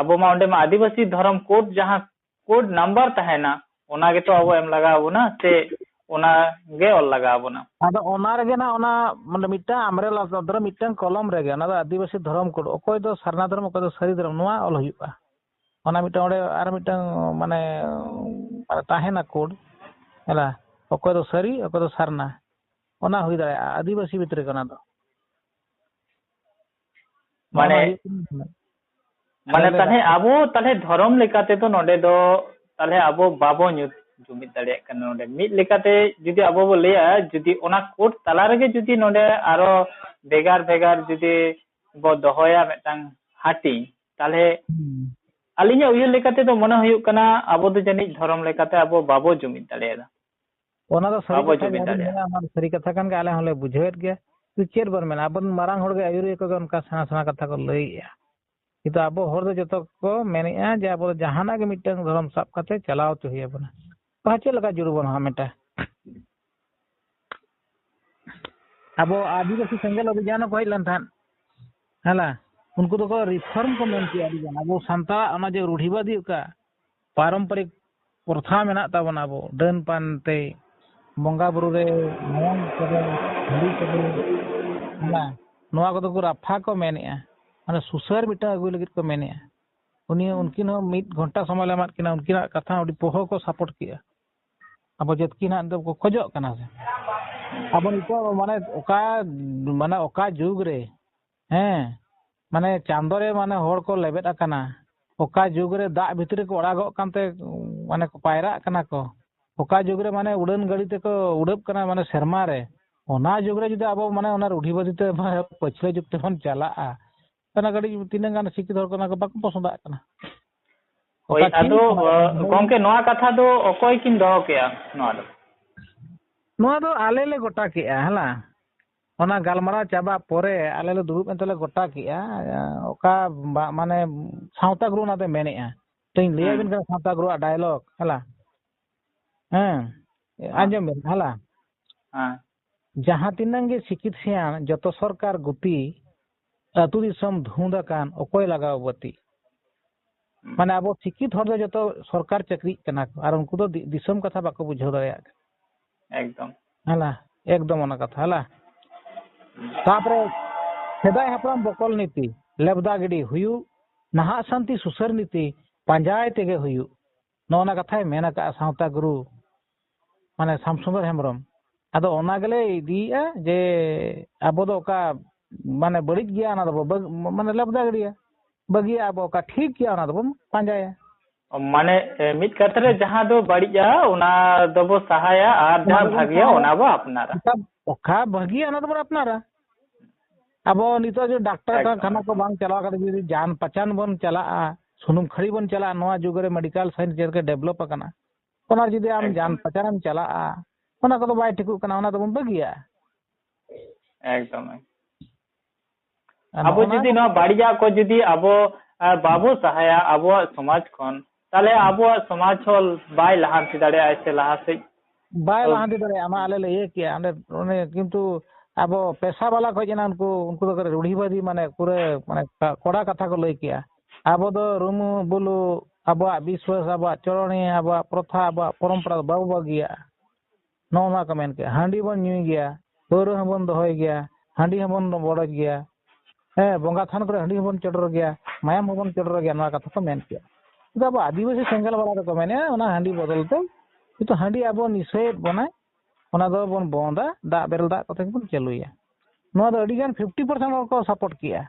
ᱟᱵᱚ ᱢᱟ ᱚᱸᱰᱮ ᱢᱟ ᱟᱹᱫᱤᱵᱟᱹᱥᱤ ᱫᱷᱚᱨᱚᱢ ᱠᱳᱰ ᱡᱟᱦᱟᱸ ᱠᱳᱰ ᱱᱟᱢᱵᱟᱨ ᱛᱟᱦᱮᱱᱟ ᱚᱱᱟ ᱜᱮᱛᱚ ᱟᱵᱚ ᱮᱢ ᱞᱟᱜᱟᱣ ᱟᱵᱚᱱᱟ ᱥᱮ ᱚᱱᱟᱜᱮ ᱚᱞ ᱞᱟᱜᱟᱣ ᱵᱚᱱᱟ ᱟᱫᱚ ᱚᱱᱟ ᱨᱮᱜᱮ ᱱᱟ ᱚᱱᱟ ᱢᱟᱱᱮ ᱢᱤᱫᱴᱟᱝ ᱟᱢᱨᱮᱞᱟ ᱫᱷᱚᱨᱚᱢ ᱢᱤᱫᱴᱟᱝ ᱠᱚᱞᱚᱢ ᱨᱮᱜᱮ ᱚᱱᱟ ᱫᱚ ᱟᱹᱫᱤᱵᱟᱹᱥᱤ ᱫᱷᱚᱨᱚᱢ ᱠᱳᱰ ᱚᱠᱚᱭ ᱫᱚ ᱥᱟᱨᱱᱟ ᱫᱷᱚᱨᱚᱢ ᱚᱠᱚᱭ ᱫᱚ ᱥᱟᱹᱨᱤ ᱫᱷᱚᱨᱚᱢ ᱱᱚᱣᱟ ᱚᱞ ᱦᱩᱭᱩᱜᱼᱟ ᱚᱱᱟ ᱢᱤᱫᱴᱟᱝ ᱚᱸᱰᱮ ᱟᱨ ᱢᱤᱫᱴᱟᱝ ᱢᱟᱱᱮ ᱛᱟᱦᱮᱱᱟ ᱠᱳᱰ ᱦᱮᱞᱟ ᱚᱠᱚᱭ ᱫᱚ ᱥᱟᱹᱨᱤ ᱚᱠᱚᱭ ᱫᱚ ᱥᱟᱨᱱᱟ ᱚᱱᱟ ᱦᱩᱭ ᱫᱟᱲᱮᱭᱟᱜᱼᱟ ᱟᱹᱫᱤᱵᱟᱹᱥᱤ ᱵᱷᱤᱛᱨᱤ ᱨᱮᱜᱮ ᱚᱱᱟ ᱫᱚ ᱢᱟᱱᱮ ᱢᱟᱱᱮ ᱛᱟᱦᱞᱮ ᱟᱵᱚ ᱛᱟᱦᱞᱮ ᱫᱷᱚᱨᱚᱢ ᱞᱮᱠᱟᱛᱮᱫᱚ ᱱᱚᱰᱮ ᱫᱚ ᱛᱟᱦᱞᱮ ᱟᱵᱚ ᱵᱟᱵᱚ ᱧᱩᱛ जुमित दिखाते जी अब बो लिया कोर्ट तलागे जी नगर भगर जी बो दहटा हाटी तेज अली उलते तो मन होना अब जानी धर्म अब बाब जुमित दबो जुमित कथा बुझे चेर बार मेना को उनका साना साना कि अब जो को जे अब धर्म साब कते चलाव चो बना पाचे लगा ज़रूर बनवा हाँ, मेटा अब आदिवासी सेंगल अभियान कहलन था हला, उनको तो रिफॉर्म को मनती आदि जन अब संता अमा जे रूढ़िवादी का पारंपरिक प्रथा में ना तबन अब डन पानते, बंगा बुरु रे मोंग करे हली करे हला नोआ को तो को रफा को मेनिया माने सुसर बिटा अगु लगे को मेनिया उनी उनकी ना मिट घंटा समय लमात किना उनकी ना कथा उडी पोहो को सपोर्ट किया। ᱟᱵᱚ ᱡᱟᱹᱛᱠᱤ ᱱᱟᱜ ᱫᱚ ᱠᱷᱚᱡᱚᱜ ᱠᱟᱱᱟ ᱥᱮ ᱟᱵᱚ ᱱᱤᱛᱚᱜ ᱢᱟᱱᱮ ᱚᱠᱟ ᱢᱟᱱᱮ ᱚᱠᱟ ᱡᱩᱜᱽ ᱨᱮ ᱦᱮᱸ ᱢᱟᱱᱮ ᱪᱟᱸᱫᱚ ᱨᱮ ᱢᱟᱱᱮ ᱦᱚᱲ ᱠᱚ ᱞᱮᱵᱮᱫ ᱟᱠᱟᱱᱟ ᱚᱠᱟ ᱡᱩᱜᱽ ᱨᱮ ᱫᱟᱜ ᱵᱷᱤᱛᱨᱤ ᱠᱚ ᱚᱲᱟᱜᱚᱜ ᱠᱟᱱᱛᱮ ᱢᱟᱱᱮ ᱠᱚ ᱯᱟᱭᱨᱟᱜ ᱠᱟᱱᱟ ᱠᱚ ᱚᱠᱟ ᱡᱩᱜᱽ ᱨᱮ ᱢᱟᱱᱮ ᱩᱰᱟᱹᱱ ᱜᱟᱹᱰᱤ ᱛᱮᱠᱚ ᱩᱰᱟᱹᱵ ᱠᱟᱱᱟ ᱢᱟᱱᱮ ᱥᱮᱨᱢᱟ ᱨᱮ ᱚᱱᱟ ᱡᱩᱜᱽ ᱨᱮ ᱡᱩᱫᱤ ᱟᱵᱚ ᱢᱟᱱᱮ ᱚᱱᱟ ᱨᱩᱰᱷᱤᱵᱟᱫᱤ ᱛᱮ ᱯᱟᱹᱪᱷᱞᱟᱹ ᱡᱩᱜᱽ ᱛᱮᱵᱚᱱ ᱪᱟᱞᱟᱜᱼᱟ ᱚᱱᱟ ᱠᱟᱹᱴᱤᱡ ᱛᱤᱱᱟᱹᱜ ᱜᱟᱱ ᱥᱤᱠᱷᱤᱛ ᱦᱚᱲ ᱠᱟᱱᱟ ᱠᱚ ᱵᱟᱠᱚ ᱯᱚᱥᱚᱸᱫᱟᱜ ᱠᱟᱱᱟ आलेले गोटा चाबा परे आलेले गोटा के ओका माने सावता ग्रु नाते मेने तो इन लिया बिन सावता ग्रु डायलॉग हला? हम्म, हाँ। आंजम सरकार गुती अतु दिसम धुंदा कान ओकोय लगावती ᱢᱟᱱᱮ ᱟᱵᱚ ᱥᱤᱠᱷᱤᱛ ᱦᱚᱲ ᱫᱚ ᱡᱚᱛᱚ ᱥᱚᱨᱠᱟᱨ ᱪᱟᱹᱠᱨᱤᱜ ᱠᱟᱱᱟ ᱠᱚ ᱟᱨ ᱩᱱᱠᱩ ᱫᱚ ᱫᱤᱥᱚᱢ ᱠᱟᱛᱷᱟ ᱵᱟᱠᱚ ᱵᱩᱡᱷᱟᱹᱣ ᱫᱟᱲᱮᱭᱟᱜ ᱠᱟᱱᱟ ᱮᱠᱫᱚᱢ ᱦᱮᱞᱟ ᱮᱠᱫᱚᱢ ᱚᱱᱟ ᱠᱟᱛᱷᱟ ᱦᱮᱞᱟ ᱛᱟᱯᱚᱨᱮ ᱥᱮᱫᱟᱭ ᱦᱟᱯᱲᱟᱢ ᱵᱚᱠᱚᱞ ᱱᱤᱛᱤ ᱞᱮᱵᱫᱟ ᱜᱤᱰᱤ ᱦᱩᱭᱩᱜ ᱱᱟᱦᱟᱜ ᱥᱟᱱᱛᱤ ᱥᱩᱥᱟᱹᱨ ᱱᱤᱛᱤ ᱯᱟᱸᱡᱟᱭ ᱛᱮᱜᱮ ᱦᱩᱭᱩᱜ ᱱᱚᱜᱼᱚ ᱱᱟ ᱠᱟᱛᱷᱟᱭ ᱢᱮᱱ ᱟᱠᱟᱜᱼᱟ ᱥᱟᱶᱛᱟ ᱜᱩᱨᱩ ᱢᱟᱱᱮ ᱥᱟᱢᱥᱩᱱᱫᱚᱨ ᱦᱮᱢᱵᱨᱚᱢ ᱟᱫᱚ ᱚᱱᱟ ᱜᱮᱞᱮ ᱤᱫᱤᱭᱮᱜᱼᱟ ᱡᱮ ᱟᱵᱚ ᱫᱚ ᱚᱠᱟ ᱢᱟᱱᱮ ᱵᱟᱹᱲᱤᱡ ᱜᱮᱭᱟ ᱚᱱᱟ ᱫᱚ ᱢᱟᱱᱮ ᱞᱮᱵᱫᱟ ᱜᱤᱰᱤᱭᱟ ᱵᱟᱹᱜᱤᱭᱟ ᱟᱵᱚ ᱠᱟ ᱴᱷᱤᱠ ᱜᱮᱭᱟ ᱚᱱᱟ ᱫᱚᱵᱚᱱ ᱯᱟᱸᱡᱟᱭᱟ ᱢᱟᱱᱮ ᱢᱤᱫ ᱠᱟᱛᱷᱟ ᱨᱮ ᱡᱟᱦᱟᱸ ᱫᱚ ᱵᱟᱹᱲᱤᱡᱼᱟ ᱚᱱᱟ ᱫᱚᱵᱚ ᱥᱟᱦᱟᱭᱟ ᱟᱨ ᱡᱟᱦᱟᱸ ᱵᱷᱟᱜᱮᱭᱟ ᱚᱱᱟ ᱵᱚ ᱟᱯᱱᱟᱨᱟ ᱚᱠᱟ ᱵᱷᱟᱜᱮᱭᱟ ᱚᱱᱟ ᱫᱚᱵᱚᱱ ᱟᱯᱱᱟᱨᱟ ᱟᱵᱚ ᱱᱤᱛᱚᱜ ᱡᱮ ᱰᱟᱠᱛᱟᱨ ᱠᱷᱟᱱᱟ ᱠᱚ ᱵᱟᱝ ᱪᱟᱞᱟᱣ ᱠᱟᱛᱮ ᱡᱩᱫᱤ ᱡᱟᱱ ᱯᱟᱪᱟᱱ ᱵᱚᱱ ᱪᱟᱞᱟᱜᱼᱟ ᱥᱩᱱᱩᱢ ᱠᱷᱟᱹᱲᱤ ᱵᱚᱱ ᱪᱟᱞᱟᱜᱼᱟ ᱱᱚᱣᱟ ᱡᱩᱜᱽ ᱨᱮ ᱢᱮᱰᱤᱠᱮᱞ ᱥᱟᱭᱮᱱᱥ ᱡᱮᱞᱮᱠᱟ ᱰᱮᱵᱷᱞᱚᱯ ᱟᱠᱟᱱᱟ ᱚᱱᱟ ᱡᱩᱫᱤ ᱟᱢ ᱡᱟᱱ ᱯᱟᱪᱟᱱᱮᱢ ᱪᱟᱞᱟᱜᱼᱟ ᱚᱱᱟ ᱠᱚᱫᱚ ᱵᱟᱭ ᱴᱷᱤᱠᱚᱜ ᱠᱟᱱᱟ ᱚᱱᱟ ᱫᱚᱵᱚᱱ ᱵᱟᱹᱜᱤᱭᱟᱜᱼᱟ ᱮᱠᱫᱚᱢ ᱟᱵᱚ ᱡᱩᱫᱤ ᱱᱚᱣᱟ ᱵᱟᱹᱲᱤᱡᱟᱜ ᱠᱚ ᱡᱩᱫᱤ ᱟᱵᱚ ᱵᱟᱵᱚ ᱥᱟᱦᱟᱭᱟ ᱟᱵᱚᱣᱟᱜ ᱥᱚᱢᱟᱡ ᱠᱷᱚᱱ ᱛᱟᱦᱞᱮ ᱟᱵᱚᱣᱟᱜ ᱥᱚᱢᱟᱡ ᱦᱚᱸ ᱵᱟᱭ ᱞᱟᱦᱟᱱᱛᱤ ᱫᱟᱲᱮᱭᱟᱜᱼᱟ ᱥᱮ ᱞᱟᱦᱟ ᱥᱮᱫ ᱵᱟᱭ ᱞᱟᱦᱟᱱᱛᱤ ᱫᱟᱲᱮᱭᱟᱜᱼᱟ ᱟᱢᱟ ᱟᱞᱮ ᱞᱮ ᱤᱭᱟᱹ ᱠᱮᱭᱟ ᱚᱸᱰᱮ ᱚᱱᱮ ᱠᱤᱱᱛᱩ ᱟᱵᱚ ᱯᱮᱥᱟ ᱵᱟᱞᱟ ᱠᱚ ᱡᱮᱱᱟ ᱩᱱᱠᱩ ᱩᱱᱠᱩ ᱫᱚ ᱨᱩᱲᱦᱤᱵᱟᱫᱤ ᱢᱟᱱᱮ ᱯᱩᱨᱟᱹ ᱢᱟᱱᱮ ᱠᱚᱲᱟ ᱠᱟᱛᱷᱟ ᱠᱚ ᱞᱟᱹᱭ ᱠᱮᱜᱼᱟ ᱟᱵᱚ ᱫᱚ ᱨᱩᱢᱩ ᱵᱩᱞᱩ ᱟᱵᱚᱣᱟᱜ ᱵᱤᱥᱣᱟᱥ ᱟᱵᱚᱣᱟᱜ ᱪᱚᱨᱚᱱᱤ ᱟᱵᱚᱣᱟᱜ ᱯᱨᱚᱛᱷᱟ ᱟᱵᱚᱣᱟᱜ ᱯᱚᱨᱚᱢᱯᱚᱨᱟ ᱫᱚ ᱵᱟᱵᱚ ᱵᱟᱹᱜᱤᱭᱟᱜᱼᱟ ᱱᱚᱜᱼᱚ ᱱᱚᱣᱟ ᱠᱚ ᱢᱮᱱ ᱠᱮᱜᱼᱟ ᱦᱟᱺᱰᱤ ᱵᱚᱱ ᱧᱩᱭ ᱜᱮᱭᱟ ᱯᱟᱹᱣᱨᱟᱹ ᱦᱚᱸᱵᱚᱱ ᱫᱚᱦᱚᱭ ᱜᱮᱭᱟ ᱦᱟᱺᱰᱤ ᱦᱚᱸᱵᱚᱱ ᱵᱚᱲᱚᱡ ᱜᱮᱭᱟ ᱦᱮᱸ ᱵᱚᱸᱜᱟ ᱛᱷᱟᱱ ᱠᱚᱨᱮ ᱦᱟᱺᱰᱤ ᱦᱚᱸᱵᱚᱱ ᱪᱚᱰᱚᱨ ᱜᱮᱭᱟ ᱢᱟᱭᱟᱢ ᱦᱚᱸᱵᱚᱱ ᱪᱚᱰᱚᱨ ᱜᱮᱭᱟ ᱱᱚᱣᱟ ᱠᱟᱛᱷᱟ ᱠᱚ ᱢᱮᱱ ᱠᱮᱜᱼᱟ ᱠᱤᱱᱛᱩ ᱟᱵᱚ ᱟᱹᱫᱤᱵᱟᱹᱥᱤ ᱥᱮᱸᱜᱮᱞ ᱵᱟᱞᱟ ᱫᱚᱠᱚ ᱢᱮᱱᱮᱜᱼᱟ ᱚᱱᱟ ᱦᱟᱺᱰᱤ ᱵᱚᱫᱚᱞ ᱛᱮ ᱠᱤᱱᱛᱩ ᱦᱟᱺᱰᱤ ᱟᱵᱚ ᱱᱤᱥᱟᱹᱭᱮᱫ ᱵᱚᱱᱟᱭ ᱚᱱᱟ ᱫᱚ ᱵᱚᱱ ᱵᱚᱱᱫᱟ ᱫᱟᱜ ᱵᱮᱨᱮᱞ ᱫᱟᱜ ᱠᱚᱛᱮ ᱜᱮᱵᱚᱱ ᱪᱟᱹᱞᱩᱭᱟ ᱱᱚᱣᱟ ᱫᱚ ᱟᱹᱰᱤ ᱜᱟᱱ ᱯᱷᱤᱯᱴᱤ ᱯᱟᱨᱥᱮᱱᱴ ᱦᱚᱲ ᱠᱚ ᱥᱟᱯᱳᱨᱴ ᱠᱮᱜᱼᱟ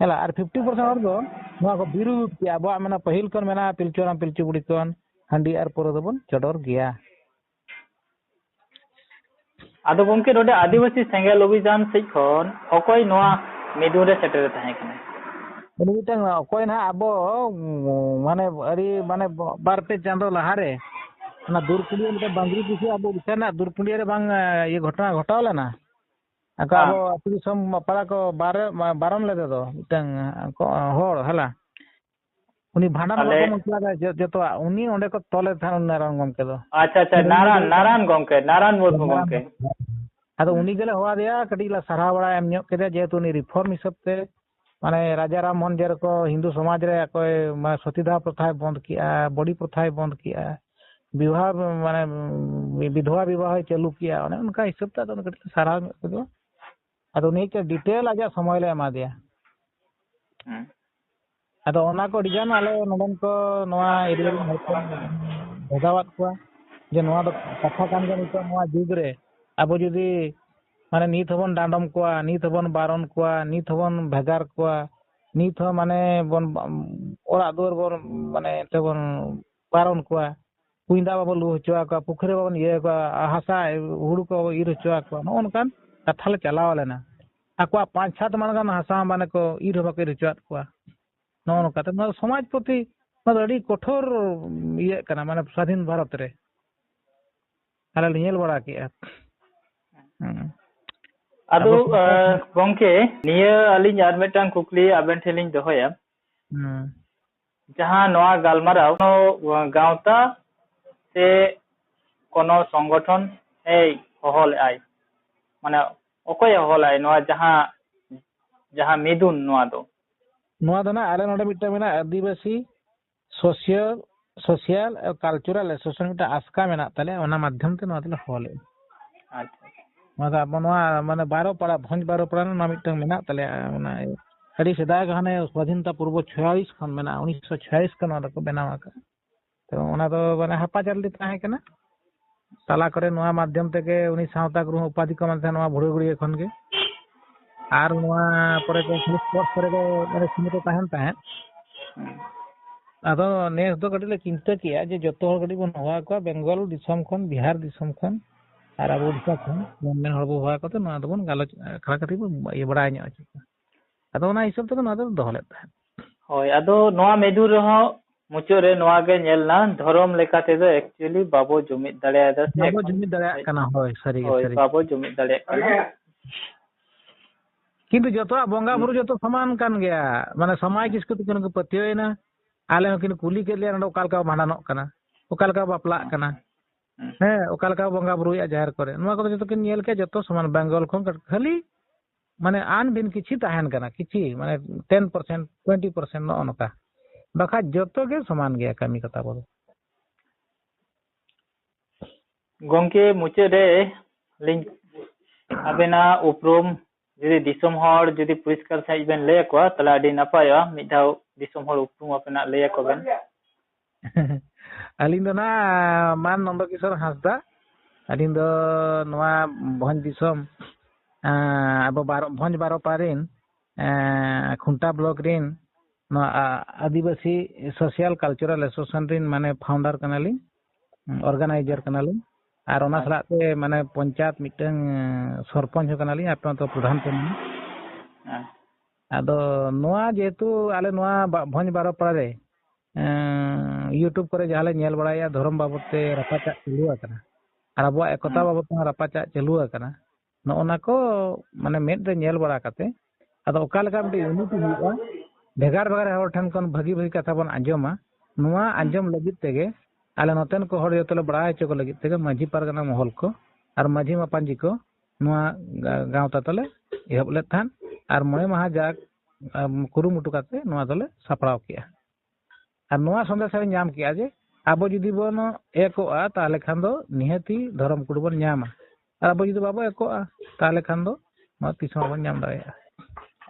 ᱦᱮᱞᱟ ᱟᱨ ᱯᱷᱤᱯᱴᱤ ᱯᱟᱨᱥᱮᱱᱴ ᱦᱚᱲ ᱫᱚ ᱱᱚᱣᱟ ᱠᱚ ᱵᱤᱨᱩᱫ ᱠᱮᱜᱼᱟ ᱟᱵᱚᱣᱟᱜ ᱢᱟᱱᱮ ᱯᱟᱹᱦᱤᱞ ᱠᱷᱚᱱ ᱢᱮᱱᱟᱜᱼᱟ ᱯᱤᱞᱪᱩ ᱦᱟᱲᱟᱢ ᱯᱤᱞᱪᱩ ᱵᱩᱲᱦᱤ ᱠᱷᱚᱱ ᱦᱟᱺᱰᱤ ᱟᱨ ᱯᱟᱹᱣᱨᱟᱹ ᱫᱚᱵᱚᱱ ᱪᱚᱰᱚᱨ ᱜᱮᱭᱟ ᱟᱫᱚ ᱜᱚᱝᱠᱮ ᱱᱚᱰᱮ ᱟᱹᱫᱤᱵᱟᱹᱥᱤ ᱥᱮᱸᱜᱮᱞ ᱚᱵᱷᱤᱡᱟᱱ ᱥᱮᱫ ᱠᱷᱚᱱ ᱚᱠᱚᱭ ᱱᱚᱣᱟ මෙදුර සැටර තහ එකනේ මිනිතන් කොයින අබෝ মানে আরি হ্যাঁ, মানে, মানে বারতে চাঁদো লাহারে। না দূরপুড়িয়া মিটা বাঙ্গরি কিছু আবো বিচার না দূরপুড়িয়া রে বাং ইয়ে ঘটনা ঘটাওলা না? আকা আবো হ্যাঁ। আপনি সব পাড়া কো বার বারম লেদে তো মিটাং হর হলা। উনি ভান্ডার রকম লাগা যত উনি ওন্ডে কো তলে থান নারায়ণ গমকে তো। আচ্ছা আচ্ছা নারায়ণ নারায়ণ গমকে নারায়ণ মুর্মু গমকে। ᱟᱫᱚ ᱩᱱᱤ ᱜᱮᱞᱮ ᱦᱚᱦᱚ ᱟᱫᱮᱭᱟ ᱠᱟᱹᱴᱤᱡ ᱞᱮ ᱥᱟᱨᱦᱟᱣ ᱵᱟᱲᱟ ᱮᱢ ᱧᱚᱜ ᱠᱮᱫᱮᱭᱟ ᱡᱮᱦᱮᱛᱩ ᱩᱱᱤ ᱨᱤᱯᱷᱚᱨᱢ ᱦᱤᱥᱟᱹᱵ ᱛᱮ ᱢᱟᱱᱮ ᱨᱟᱡᱟᱨᱟᱢ ᱢᱳᱦᱚᱱ ᱡᱮᱨᱚᱠᱚ ᱦᱤᱱᱫᱩ ᱥᱚᱢᱟᱡᱽ ᱨᱮ ᱚᱠᱚᱭ ᱢᱟᱱᱮ ᱥᱚᱛᱤᱫᱟহ ᱯᱨᱚᱛᱷᱟᱭ ᱵᱚᱱᱫ किया बड़ी प्रथाएँ बंद किया विवाह माने विधवा विवाह चालू किया ᱚᱱᱮ ᱚᱱᱠᱟ ᱦᱤᱥᱟᱹᱵ ᱛᱮ ᱟᱫᱚ ᱠᱟᱹᱴᱤᱡ ᱥᱟᱨᱦᱟᱣ ᱧᱚᱜ ᱠᱮᱫᱮᱭᱟ ᱟᱫᱚ ᱩᱱᱤ ᱪᱮ ᱰᱤᱴᱮᱞ ᱟᱡᱟᱜ ᱥᱚᱢᱚᱭ ᱞᱮ ᱮᱢᱟ ᱫᱮᱭᱟ ᱟᱫᱚ ᱚᱱᱟ ᱠᱚ ᱰᱤᱡᱟᱭᱤᱱ ᱟᱞᱮ ᱱᱚᱰᱮᱱ ᱠᱚ ᱱᱚᱣᱟ ᱮᱨᱤᱭᱟ ᱨᱮᱱ ᱦᱚᱲ ᱠᱚ ᱵᱷᱮᱡᱟᱣᱟᱫ ᱠᱚᱣᱟ ᱡᱮ ᱱᱚᱣᱟ ᱫᱚ ᱠᱟᱛᱷᱟ ᱠᱟᱱ ᱜᱮᱭᱟ ᱱᱤᱛᱚᱜ ᱱᱚᱣᱟ ᱡᱩᱜᱽ ᱨᱮ ᱟᱵᱚ ᱡᱩᱫᱤ ᱢᱟᱱᱮ ᱱᱤᱛ ᱦᱚᱸᱵᱚᱱ ᱰᱟᱸᱰᱚᱢ ᱠᱚᱣᱟ ᱱᱤᱛ ᱦᱚᱸᱵᱚᱱ ᱵᱟᱨᱚᱱ ᱠᱚᱣᱟ ᱱᱤᱛ ᱦᱚᱸᱵᱚᱱ ᱵᱷᱮᱜᱟᱨ ᱠᱚᱣᱟ ᱱᱤᱛ ᱦᱚᱸ ᱢᱟᱱᱮ ᱵᱚᱱ ᱚᱲᱟᱜ ᱫᱩᱣᱟᱹᱨ ᱵᱚᱱ ᱢᱟᱱᱮ ᱛᱮᱵᱚᱱ ᱵᱟᱨᱚᱱ ᱠᱚᱣᱟ ᱠᱩᱧ ᱫᱟᱜ ᱵᱟᱵᱚᱱ ᱞᱩ ᱦᱚᱪᱚ ᱟᱠᱚᱣᱟ ᱯᱩᱠᱷᱨᱤ ᱵᱟᱵᱚᱱ ᱤᱭᱟᱹ ᱠᱚᱣᱟ ᱦᱟᱥᱟ ᱦᱩᱲᱩ ᱠᱚ ᱤᱨ ᱦᱚᱪᱚ ᱟᱠᱚᱣᱟ ᱱᱚᱜᱼᱚ ᱱᱚᱝᱠᱟᱱ ᱠᱟᱛᱷᱟ ᱞᱮ ᱪᱟᱞᱟᱣ ᱞᱮᱱᱟ ᱟᱠᱚᱣᱟᱜ ᱯᱟᱸᱪ ᱥᱟᱛ ᱢᱟᱲ ᱜᱟᱱ ᱦᱟᱥᱟ ᱢᱟᱱᱮ ᱠᱚ ᱤᱨ ᱦᱚᱸ ᱵᱟᱠᱚ ᱤᱨ ᱦᱚᱪᱚᱣᱟᱫ ᱠᱚᱣᱟ ᱱᱚᱜᱼᱚ ᱱᱚᱝᱠᱟᱛᱮ ᱱᱚᱣᱟ ᱥᱚᱢᱟᱡᱽ ᱯᱨᱚᱛᱤ ᱱᱚᱣᱟ ᱫᱚ ᱟᱹᱰᱤ ᱠᱚᱴᱷᱳᱨ ᱤᱭᱟᱹᱜ ᱠᱟᱱᱟ ᱢᱟᱱᱮ ᱥᱟᱫᱷᱤᱱ ᱵᱷᱟᱨᱚᱛ ᱨᱮ ᱟᱞᱮ ᱞᱮ ᱧᱮᱞ ᱵᱟᱲᱟ ᱠᱮᱜᱼᱟ ᱟᱫᱚ ᱜᱚᱝᱠᱮ ᱱᱤᱭᱟᱹ ᱟᱹᱞᱤᱧ ᱟᱨ ᱢᱤᱫᱴᱟᱝ ᱠᱩᱠᱞᱤ ᱟᱵᱮᱱ ᱴᱷᱮᱱ ᱞᱤᱧ ᱫᱚᱦᱚᱭᱟ ᱡᱟᱦᱟᱸ ᱱᱚᱣᱟ ᱜᱟᱞᱢᱟᱨᱟᱣ ᱜᱟᱶᱛᱟ ᱥᱮ কোনো সংগঠন এই হহ লেআই মানে অকয় হহ লেআই নয়া jaha jaha medun নয়া do নয়া do na ale node mitta mena adivasi social social cultural association mitta aska mena tale ona madhyam te naya le hole acha ᱟᱫᱚ ᱟᱵᱚ ᱱᱚᱣᱟ ᱢᱟᱱᱮ ᱵᱟᱨᱚᱯᱟᱲᱟ ᱵᱷᱚᱸᱡᱽ ᱵᱟᱨᱚᱯᱟᱲᱟ ᱨᱮᱱᱟᱜ ᱢᱤᱫᱴᱟᱝ ᱢᱮᱱᱟᱜ ᱛᱟᱞᱮᱭᱟ ᱚᱱᱟ ᱟᱹᱰᱤ ᱥᱮᱫᱟᱭ ᱜᱮ ᱦᱟᱱᱮ ᱥᱟᱫᱷᱤᱱᱚᱛᱟ ᱯᱩᱨᱵᱚ ᱪᱷᱚᱭᱟᱞᱞᱤᱥ ᱠᱷᱚᱱ ᱢᱮᱱᱟᱜᱼᱟ ᱩᱱᱤᱥᱥᱚ ᱪᱷᱚᱭᱟᱞᱞᱤᱥ ᱠᱷᱚᱱ ᱚᱱᱟ ᱫᱚᱠᱚ ᱵᱮᱱᱟᱣ ᱟᱠᱟᱫᱼᱟ ᱛᱚ ᱚᱱᱟ ᱫᱚ ᱢᱟᱱᱮ ᱦᱟᱯᱟᱪᱟᱞᱤ ᱛᱟᱦᱮᱸ ᱠᱟᱱᱟ ᱛᱟᱞᱟ ᱠᱚᱨᱮ ᱱᱚᱣᱟ ᱢᱟᱫᱽᱫᱷᱚᱢ ᱛᱮᱜᱮ ᱩᱱᱤ ᱥᱟᱶᱛᱟ ᱜᱨᱩᱦᱚ ᱩᱯᱟᱫᱷᱤ ᱠᱚ ᱢᱮᱱᱛᱮ ᱱᱚᱣᱟ ᱵᱷᱩᱲᱟᱹᱜᱩᱲᱤᱭᱟᱹ ᱠᱷᱚᱱ ᱜᱮ ᱟᱨ ᱱᱚᱣᱟ ᱯᱚᱨᱮ ᱫᱚ ᱥᱯᱳᱨᱴ ᱠᱚᱨᱮ ᱫᱚ ᱢᱟᱱᱮ ᱥᱤᱢᱤᱛᱚ ᱛᱟᱦᱮᱱ ᱛᱟᱦᱮᱸᱫ ᱟᱫᱚ ᱱᱮᱥ ᱫᱚ ᱠᱟᱹᱴᱤᱡ ᱞᱮ ᱪᱤᱱᱛᱟᱹ ᱠᱮᱜᱼᱟ ᱡᱮ ᱡᱚᱛᱚ ᱦᱚᱲ ᱠᱟᱹᱴᱤᱡ ᱵᱚᱱ ᱦᱚᱦᱚ ᱟᱠᱚᱣᱟ ᱵᱮᱝᱜᱚᱞ ᱫᱤᱥᱚᱢ ᱠᱷᱚᱱ ᱵᱤᱦᱟᱨ ᱫᱤᱥᱚᱢ ᱠᱷᱚᱱ ᱟᱨ ᱟᱵᱚ ᱩᱲᱤᱥᱥᱟ ᱠᱷᱚᱱ ᱢᱮᱱ ᱦᱚᱲ ᱵᱚ ᱦᱚᱦᱚ ᱟᱠᱚ ᱱᱚᱣᱟ ᱫᱚᱵᱚᱱ ᱜᱟᱞᱚᱪ ᱟᱠᱷᱲᱟ ᱠᱟᱹᱴᱤᱡ ᱵᱚᱱ ᱤᱭᱟᱹ ᱵᱟᱲᱟᱭ ᱧᱚᱜ ᱦᱚᱪᱚ ᱠᱚᱣᱟ ᱟᱫᱚ ᱚᱱᱟ ᱦᱤᱥᱟᱹᱵ ᱛᱮᱜᱮ ᱱᱚᱣᱟ ᱫᱚ ᱫᱚᱦᱚ ᱞᱮᱫ ᱛᱟᱦᱮᱸᱫ ᱦᱳᱭ ᱟᱫᱚ ᱱᱚᱣᱟ ᱢᱮᱫᱩ ᱨᱮᱦᱚᱸ ᱢᱩᱪᱟᱹᱫ ᱨᱮ ᱱᱚᱣᱟ ᱜᱮ ᱧᱮᱞᱱᱟ ᱫᱷᱚᱨᱚᱢ ᱞᱮᱠᱟ ᱛᱮᱫᱚ ᱮᱠᱪᱩᱭᱮᱞᱤ ᱵᱟᱵᱚ ᱡᱩᱢᱤᱫ ᱫᱟᱲᱮᱭᱟᱫᱟ ᱥᱮ ᱵᱟᱵᱚ ᱡᱩᱢᱤᱫ ᱫᱟᱲᱮᱭᱟᱜ ᱠᱟᱱᱟ ᱦᱳᱭ ᱥᱟᱹᱨᱤ ᱜᱮ ᱥᱟᱹᱨᱤ ᱵᱟᱵᱚ ᱡᱩᱢᱤᱫ ᱫᱟᱲᱮᱭᱟᱜ ᱠᱟᱱᱟ ᱠᱤᱱᱛᱩ ᱡᱚᱛᱚᱣᱟᱜ ᱵᱚᱸᱜᱟ ᱵᱩᱨᱩ ᱡᱚᱛᱚ ᱥᱚᱢᱟᱱ ᱠᱟᱱ ᱜᱮᱭᱟ ᱢᱟᱱᱮ ᱥᱚᱢᱟᱡᱽ ᱠᱤᱥᱠᱩ ᱛᱤᱠᱤᱱ ᱠᱚ ᱯᱟᱹᱛᱭᱟᱹᱣᱮᱱᱟ ᱟᱞᱮ ᱦᱚᱸᱠᱤᱱ ᱠᱩᱞᱤ ᱠᱮᱫ ᱞᱮᱭᱟ ᱱᱚᱰᱮ ᱚᱠᱟ ᱞᱮᱠᱟ ᱵᱷᱟᱸᱰᱟᱱᱚᱜ ᱠᱟᱱᱟ ᱚᱠᱟ ᱞᱮᱠᱟ ᱵᱟᱯᱞᱟᱜ ᱠᱟᱱᱟ ᱦᱮᱸ ᱚᱠᱟ ᱞᱮᱠᱟ ᱵᱚᱸᱜᱟ ᱵᱩᱨᱩᱭᱟ ᱡᱟᱦᱮᱨ ᱠᱚᱨᱮ ᱱᱚᱣᱟ ᱠᱚᱫᱚ ᱡᱚᱛᱚ ᱠᱤᱱ ᱧᱮᱞ ᱠᱮᱜᱼᱟ ᱡᱚᱛᱚ ᱥᱚᱢᱟᱱ ᱵᱮᱝᱜᱚᱞ ᱠᱷᱚᱱ ᱠᱷᱟᱹᱞᱤ ᱢᱟᱱᱮ ᱟᱱᱵᱤᱱ ᱠᱤᱪᱷᱤ ᱛᱟᱦᱮᱱ ᱠᱟᱱᱟ ᱠᱤᱪᱷᱤ ᱢᱟᱱᱮ ᱴᱮᱱ ᱯᱟᱨᱥᱮᱱᱴ ᱴᱳᱭᱮᱱᱴᱤ ᱯᱟᱨᱥᱮᱱᱴ ᱱᱚᱜᱼᱚ ᱱᱚᱝᱠᱟ ᱵᱟᱠᱷᱟᱡ ᱡᱚᱛᱚ ᱜᱮ ᱥᱚᱢᱟᱱ ᱜᱮᱭᱟ ᱠᱟᱹᱢᱤ ᱠᱚ ᱛᱟᱵᱚ ᱫᱚ ᱜᱚᱝᱠᱮ ᱢᱩᱪᱟᱹᱫ ᱨᱮ ᱞᱤᱧ ᱟᱵᱮᱱᱟᱜ ᱩᱯᱨᱩᱢ ᱡᱩᱫᱤ ᱫᱤᱥᱚᱢ ᱦᱚᱲ ᱡᱩᱫᱤ ᱯᱚᱨᱤᱥᱠᱟᱨ ᱥᱟᱺᱦᱤᱡ ᱵᱮᱱ ᱞᱟᱹᱭ ᱟᱠᱚᱣᱟ ᱛᱟᱦᱞᱮ ᱟᱹᱰᱤ ᱱᱟᱯᱟᱭᱚᱜᱼᱟ ᱢᱤᱫ ᱫᱷᱟᱣ ᱫᱤᱥᱚᱢ ᱦᱚᱲ ᱩᱯᱨᱩᱢ ᱟᱯᱮᱱᱟᱜ ᱞᱟᱹᱭ ᱟᱠᱚ ᱵᱮᱱ ᱟᱹᱞᱤᱧ ᱫᱚ ᱱᱟᱜ ᱢᱟᱱ ᱱᱚᱱᱫᱚ ᱠᱤᱥᱳᱨ ᱦᱟᱸᱥᱫᱟ ᱟᱹᱞᱤᱧ ᱫᱚ ᱱᱚᱣᱟ ᱵᱷᱚᱸᱡᱽ ᱫᱤᱥᱚᱢ ᱟᱵᱚ ᱵᱷᱚᱸᱡᱽ ᱵᱟᱨᱚ ᱯᱟᱨᱤᱱ ᱠᱷᱩᱱᱴᱟ ᱵᱞᱚᱠ ᱨᱤᱱ ᱱᱚᱣᱟ ᱟᱹᱫᱤᱵᱟᱹᱥᱤ ᱥᱳᱥᱤᱭᱟᱞ ᱠᱟᱞᱪᱟᱨᱟᱞ ᱮᱥᱳᱥᱤᱭᱮᱥᱚᱱ ᱨᱤᱱ ᱢᱟᱱᱮ ᱯᱷᱟᱣᱩᱱᱰᱟᱨ ᱠᱟᱱᱟᱞᱤᱧ ᱚᱨᱜᱟᱱᱟᱭᱡᱟᱨ ᱠᱟᱱᱟᱞᱤᱧ ᱟᱨ ᱚᱱᱟ ᱥᱟᱞᱟᱜ ᱛᱮ ᱢᱟᱱᱮ ᱯᱚᱧᱪᱟᱭᱮᱛ ᱢᱤᱫᱴᱟᱝ ᱥᱚᱨᱯᱚᱧᱪ ᱦᱚᱸ ᱠᱟᱱᱟᱞᱤᱧ ᱟᱯᱮ ᱚᱱᱛᱮ ᱯᱨᱚᱫᱷᱟᱱ ᱠᱟᱱᱟᱞᱤᱧ ᱟᱫᱚ ᱱᱚᱣᱟ ᱡᱮᱦᱮᱛᱩ ᱟᱞᱮ ᱱᱚᱣᱟ ᱵᱷᱚᱸᱡᱽ ᱵᱟᱨᱚ ᱯᱟᱲᱟ ᱨᱮ ᱤᱭᱩᱴᱩᱵᱽ ᱠᱚᱨᱮ ᱡᱟᱦᱟᱸ ᱞᱮ ᱧᱮᱞ ᱵᱟᱲᱟᱭᱟ ᱫᱷᱚᱨᱚᱢ ᱵᱟᱵᱚᱫ ᱛᱮ ᱨᱟᱯᱟᱪᱟᱜ ᱪᱟᱹᱞᱩ ᱟᱠᱟᱱᱟ ᱟᱨ ᱟᱵᱚᱣᱟᱜ ᱮᱠᱚᱛᱟ ᱵᱟᱵᱚᱫ ᱛᱮ ᱨᱟᱯᱟᱪᱟᱜ ᱪᱟᱹᱞᱩ ᱟᱠᱟᱱᱟ ᱱᱚᱜᱼᱚ ᱱᱟ ᱠᱚ ᱢᱟᱱᱮ ᱢᱮᱫ ᱨᱮ ᱧᱮᱞ ᱵᱟᱲᱟ ᱠᱟᱛᱮ ᱟᱫᱚ ᱚᱠᱟ ᱞᱮᱠᱟ ᱢᱤᱫᱴᱤᱡ ᱩᱱᱱᱚᱛᱤ ᱦᱩᱭᱩᱜᱼᱟ ᱵᱷᱮᱜᱟᱨ ᱵᱷᱮᱜᱟᱨ ᱦᱚᱲ ᱴᱷᱮᱱ ᱠᱷᱚᱱ ᱵᱷᱟᱹᱜᱤ ᱵᱷᱟᱹᱜᱤ ᱠᱟᱛᱷᱟ ᱵᱚᱱ ᱟᱸᱡᱚᱢᱟ ᱱᱚᱣᱟ ᱟᱸᱡᱚᱢ ᱞᱟᱹᱜᱤᱫ ᱛᱮᱜᱮ ᱟᱞᱮ ᱱᱚᱛᱮᱱ ᱠᱚ ᱦᱚᱲ ᱡᱚᱛᱚ ᱞᱮ ᱵᱟᱲᱟᱭ ᱦᱚᱪᱚ ᱠᱚ ᱞᱟᱹᱜᱤᱫ ᱛᱮᱜᱮ ᱢᱟᱹᱡᱷᱤ ᱯᱟᱨᱜᱟᱱᱟ ᱢᱚᱦᱚᱞ ᱠᱚ ᱟᱨ ᱢᱟᱹᱡᱷᱤ ᱢᱟᱯᱟᱧᱡᱤ ᱠᱚ ᱱᱚᱣᱟ ᱜᱟᱶᱛᱟ ᱛᱟᱞᱮ ᱮᱦᱚᱵ ᱞᱮᱫ ᱛᱟᱦᱮᱸᱫ ᱟᱨ ᱢᱚᱬᱮ ᱢᱟᱦᱟ ᱡᱟᱠ ᱠᱩᱨᱩᱢᱩᱴᱩ ᱠᱟᱛᱮ ᱱᱚᱣᱟ ᱫᱚᱞᱮ ᱥᱟᱯᱲᱟᱣ ᱠᱮᱜᱼᱟ ᱟᱨ ᱱᱚᱣᱟ ᱥᱚᱱᱫᱮᱥ ᱨᱮ ᱧᱟᱢ ᱠᱮᱜᱼᱟ ᱡᱮ ᱟᱵᱚ ᱡᱩᱫᱤ ᱵᱚᱱ ᱮᱠᱚᱜᱼᱟ ᱛᱟᱦᱚᱞᱮ ᱠᱷᱟᱱ ᱫᱚ ᱱᱤᱦᱟᱹᱛᱤ ᱫᱷᱚᱨᱚᱢ ᱠᱩᱲ ᱵᱚᱱ ᱧᱟᱢᱟ ᱟᱨ ᱟᱵᱚ ᱡᱩᱫᱤ ᱵᱟᱵᱚ ᱮᱠᱚᱜᱼᱟ ᱛᱟᱦᱚᱞᱮ ᱠᱷᱟᱱ ᱫᱚ ᱱᱚᱣᱟ ᱛᱤᱥ ᱦᱚᱸ ᱵᱟᱵᱚᱱ ᱧᱟᱢ ᱫᱟᱲᱮᱭᱟᱜᱼᱟ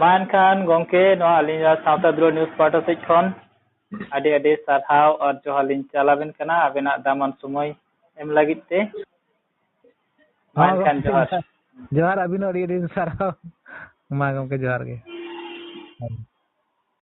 ᱢᱟ ᱮᱱᱠᱷᱟᱱ ᱜᱚᱝᱠᱮ ᱱᱚᱣᱟ ᱟᱹᱞᱤᱧᱟᱜ ᱥᱟᱶᱛᱟ ᱫᱩᱞᱟᱹᱲ ᱱᱤᱭᱩᱡ ᱯᱟᱦᱴᱟ ᱥᱮᱡ ᱠᱷᱚᱱ ᱟᱹᱰᱤ ᱟᱹᱰᱤ ᱥᱟᱨᱦᱟᱣ ᱟᱨ ᱡᱚᱦᱟᱨ ᱞᱤᱧ ᱪᱟᱞᱟᱵᱮᱱ ᱠᱟᱱᱟ ᱟᱵᱮᱱᱟᱜ ᱫᱟᱢᱟᱱ ᱥᱚᱢᱚᱭ ᱮᱢ ᱞᱟᱹᱜᱤᱫ ᱛᱮ ᱢᱟ ᱮᱱᱠᱷᱟᱱ ᱡᱚᱦᱟᱨ ᱡᱚᱦᱟᱨ ᱟᱹᱵᱤᱱ ᱟᱹᱰᱤ ᱟᱹᱰᱤ ᱥᱟᱨᱦᱟᱣ ᱢᱟ ᱜᱚᱝᱠᱮ ᱡᱚᱦᱟᱨ ᱜᱮ